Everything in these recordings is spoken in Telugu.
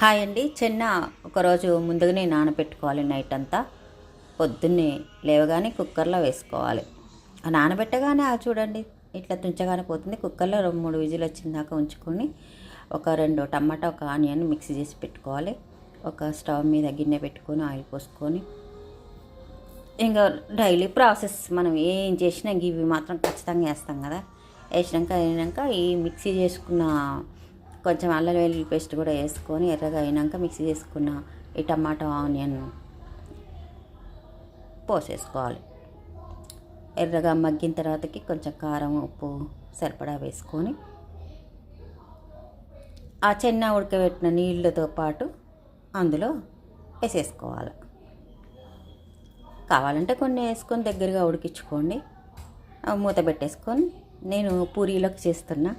హాయ్ అండి. చిన్న ఒకరోజు ముందుగానే నానబెట్టుకోవాలి నైట్ అంతా. పొద్దున్నే లేవగానే కుక్కర్లో వేసుకోవాలి. నానబెట్టగానే ఆ చూడండి ఇట్లా తుంచగానే పోతుంది. కుక్కర్లో రెండు మూడు విజిల్ వచ్చిందాక ఉంచుకొని ఒక రెండు టమాటా ఒక ఆనియన్ మిక్సీ చేసి పెట్టుకోవాలి. ఒక స్టవ్ మీద గిన్నె పెట్టుకొని ఆయిల్ పోసుకొని. ఇంకా డైలీ ప్రాసెస్ మనం ఏం చేసినా ఇవి మాత్రం ఖచ్చితంగా వేస్తాం కదా. వేసినాక అయినాక ఈ మిక్సీ చేసుకున్న కొంచెం అల్లం వెల్లుల్లి పేస్ట్ కూడా వేసుకొని ఎర్రగా అయినాక మిక్సీ చేసుకున్న ఈ టమాటో ఆనియన్ పోసేసుకోవాలి. ఎర్రగా మగ్గిన తర్వాతకి కొంచెం కారం ఉప్పు సరిపడా వేసుకొని ఆ చెన్న ఉడకబెట్టిన నీళ్ళతో పాటు అందులో వేసేసుకోవాలి. కావాలంటే కొన్ని వేసుకొని దగ్గరగా ఉడికించుకోండి. మూత పెట్టేసుకొని నేను పూరీలోకి చేస్తున్నా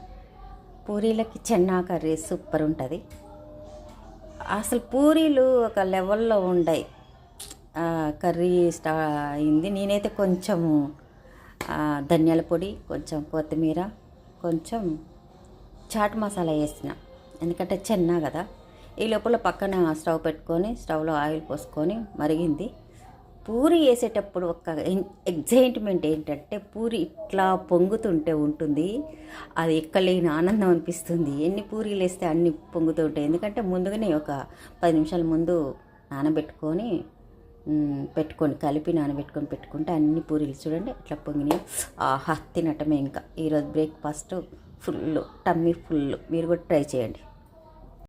పూరీలకి చెన్నా కర్రీ సూపర్ ఉంటుంది. అసలు పూరీలు ఒక లెవెల్లో ఉండయి. కర్రీ స్టా అయింది. నేనైతే కొంచెము ధనియాల పొడి కొంచెం కొత్తిమీర కొంచెం చాట్ మసాలా వేసిన. ఎందుకంటే చెన్నా కదా. ఈ లోపల పక్కన స్టవ్ పెట్టుకొని స్టవ్లో ఆయిల్ పోసుకొని మరిగింది. పూరి వేసేటప్పుడు ఒక ఎగ్జైట్మెంట్ ఏంటంటే పూరి ఇట్లా పొంగుతుంటే ఉంటుంది. అది ఎక్కలేని ఆనందం అనిపిస్తుంది. ఎన్ని పూరీలు వేస్తే అన్ని పొంగుతూ ఉంటాయి. ఎందుకంటే ముందుగానే ఒక పది నిమిషాల ముందు నానబెట్టుకొని పెట్టుకొని కలిపి నానబెట్టుకొని పెట్టుకుంటే అన్ని పూరీలు చూడండి ఇట్లా పొంగినాయి. ఆహా తినటమే ఇంకా. ఈరోజు బ్రేక్ఫాస్ట్ ఫుల్ టమ్మీ ఫుల్ మీరు కూడా ట్రై చేయండి.